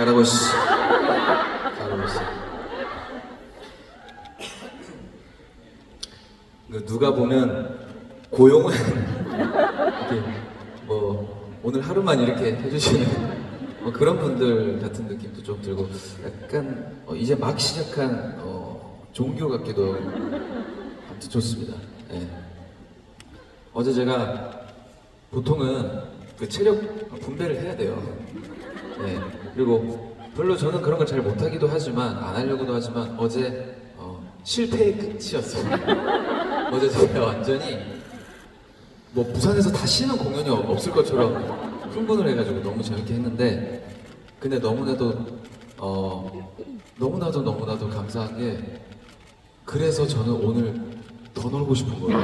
잘하고 있어. 잘하고 있어. 그 누가 보면 고용은 이렇게 뭐 오늘 하루만 이렇게 해주시는 뭐 그런 분들 같은 느낌도 좀 들고 약간 어, 이제 막 시작한 어, 종교 같기도 하고 아무튼 좋습니다. 예. 어제 제가 보통은 그 체력 분배를 해야 돼요. 네. 그리고 별로 저는 그런 걸 잘 못하기도 하지만 안 하려고도 하지만 어제 어, 실패의 끝이었어요. 어제 제가 완전히 뭐 부산에서 다시는 공연이 없- 없을 것처럼 흥분을 해가지고 너무 재밌게 했는데 근데 너무나도 어 너무나도 너무나도 감사한 게 그래서 저는 오늘 더 놀고 싶은 거예요.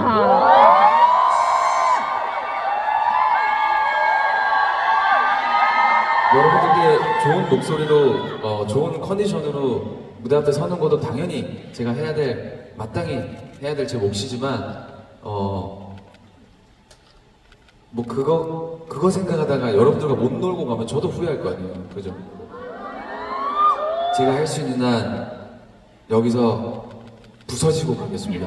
여러분들 께 좋은 목소리로 어, 좋은 컨디션으로 무대 앞에 서는 것도 당연히 제가 해야 될 마땅히 해야 될 제 몫이지만 어 뭐 그거 그거 생각하다가 여러분들과 못 놀고 가면 저도 후회할 거 아니에요, 그죠? 제가 할 수 있는 한 여기서 부서지고 가겠습니다.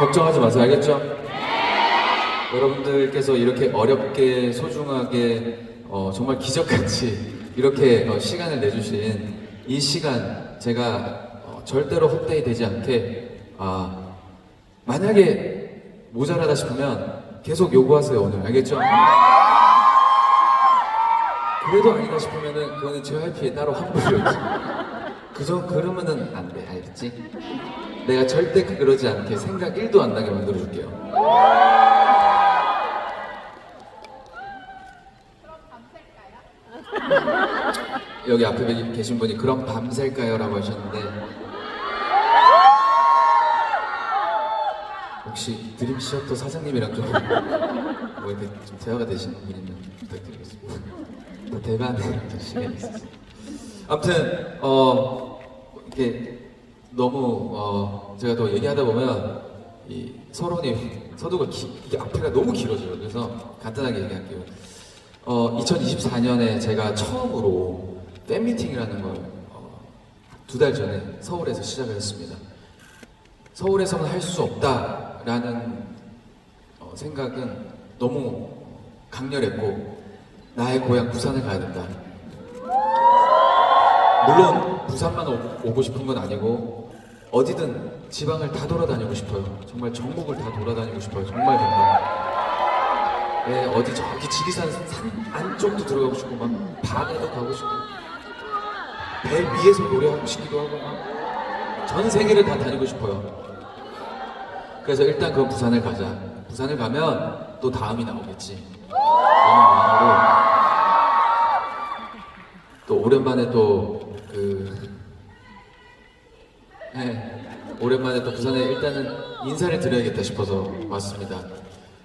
걱정하지 마세요, 알겠죠? 여러분들께서 이렇게 어렵게 소중하게 어, 정말 기적같이 이렇게 어, 시간을 내주신 이 시간 제가 어, 절대로 헛되이 되지 않게 아, 만약에 모자라다 싶으면 계속 요구하세요 오늘 알겠죠? 그래도 아니다 싶으면은 그거는 JYP에 따로 환불을 요지 그저 그러면은 안 돼 알겠지? 내가 절대 그러지 않게 생각 1도 안 나게 만들어 줄게요. 여기 앞에 계신 분이 그럼 밤샐까요? 라고 하셨는데 혹시 드림 시어터 사장님이랑 좀 뭐 이렇게 좀 대화가 되시는 분이면 부탁드리겠습니다. 또 대화하는 좀 시간이 있어서 아무튼 어 이렇게 너무 어 제가 또 얘기하다 보면 이 서론이 서두가 기, 이게 앞에가 너무 길어져요. 그래서 간단하게 얘기할게요. 어 2024년에 제가 처음으로 팬 미팅이라는 걸 어, 두달 전에 서울에서 시작을 했습니다. 서울에서는 할 수 없다라는 어, 생각은 너무 강렬했고 나의 고향 부산을 가야 된다. 물론 부산만 오, 고 싶은 건 아니고 어디든 지방을 다 돌아다니고 싶어요. 정말 전국을 다 돌아다니고 싶어요. 정말 정말. 네, 어디 저기 지리산 산 안쪽도 들어가고 싶고 막 밤에도 가고 싶고 배 위에서 노래하고 싶기도 하고 막전 세계를 다 다니고 싶어요. 그래서 일단 그 부산을 가자. 부산을 가면 또 다음이 나오겠지. 또 오랜만에 또 그 네, 오랜만에 또 부산에 일단은 인사를 드려야겠다 싶어서 왔습니다.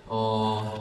어,